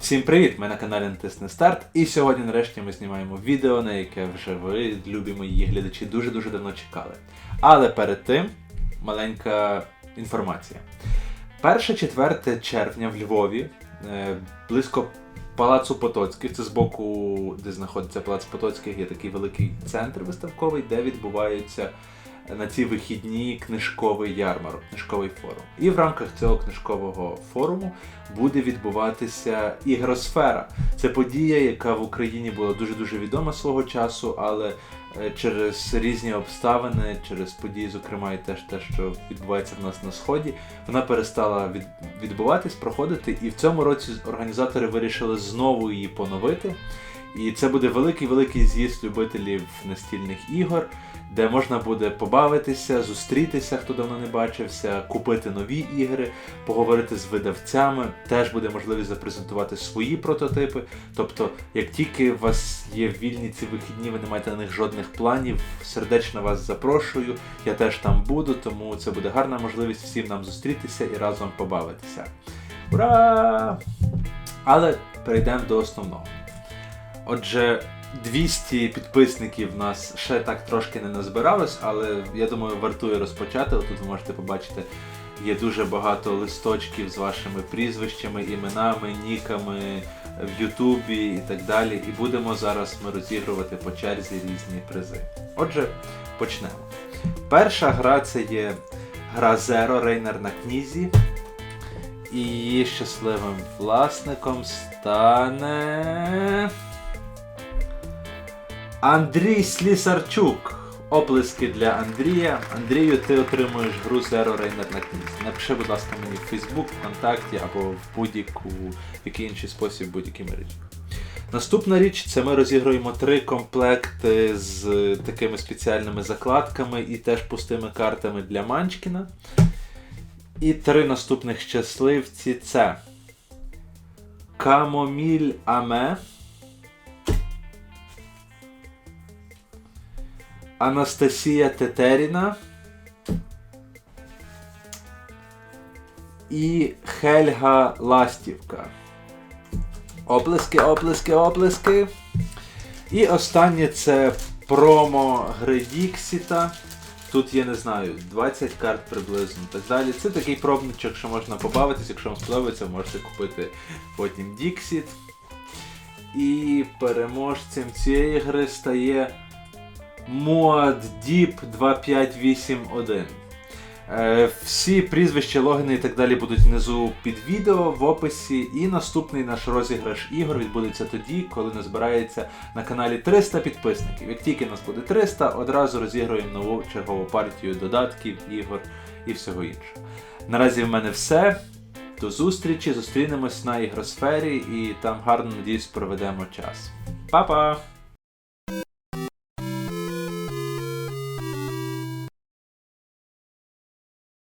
Всім привіт! Ми на каналі Натисни Старт. І сьогодні нарешті ми знімаємо відео, на яке вже ви, любі мої глядачі, дуже-дуже давно чекали. Але перед тим маленька інформація. 1-4 червня в Львові, е, близько Палацу Потоцьких, це з боку, де знаходиться Палац Потоцьких, є такий великий центр виставковий, де відбуваються на ці вихідні книжковий ярмарок, книжковий форум. І в рамках цього книжкового форуму буде відбуватися ігросфера. Це подія, яка в Україні була дуже дуже відома свого часу, але е, через різні обставини, через події, зокрема, і теж те, що відбувається в нас на сході, вона перестала від, відбуватись, проходити. І в цьому році організатори вирішили знову її поновити. І це буде великий великий з'їзд любителів настільних ігор де можна буде побавитися, зустрітися, хто давно не бачився, купити нові ігри, поговорити з видавцями. Теж буде можливість запрезентувати свої прототипи. Тобто, як тільки у вас є вільні ці вихідні, ви не маєте на них жодних планів, сердечно вас запрошую. Я теж там буду, тому це буде гарна можливість всім нам зустрітися і разом побавитися. Ура! Але перейдемо до основного. Отже. 200 підписників в нас ще так трошки не назбиралось, але я думаю, вартує розпочати. Тут ви можете побачити, є дуже багато листочків з вашими прізвищами, іменами, ніками в Ютубі і так далі. І будемо зараз ми розігрувати по черзі різні призи. Отже, почнемо. Перша гра це є гра Zero Рейнер на книзі. І її щасливим власником стане. Андрій Слісарчук. Оплески для Андрія. Андрію, ти отримуєш гру Zero Rainer на книзі. Напиши, будь ласка, мені в Facebook, ВКонтакті або в будь-яку в який інший спосіб будь-який мережі. Наступна річ це ми розігруємо три комплекти з такими спеціальними закладками і теж пустими картами для Манчкіна. І три наступних щасливці це Камоміль Аме. Анастасія Тетеріна і Хельга Ластівка. Оплески, оплески, оплески. І останнє це промо гри Діксіта. Тут є, не знаю, 20 карт приблизно так далі. Це такий пробничок, що можна побавитись, якщо вам сподобається, можете купити потім Діксіт. І переможцем цієї гри стає. MoadDeep 2581. Е, всі прізвища, логіни і так далі будуть внизу під відео в описі. І наступний наш розіграш ігор відбудеться тоді, коли назбирається на каналі 300 підписників. Як тільки нас буде 300, одразу розіграємо нову чергову партію додатків, ігор і всього іншого. Наразі в мене все. До зустрічі, зустрінемось на ігросфері і там гарно надіюсь проведемо час. Па-па!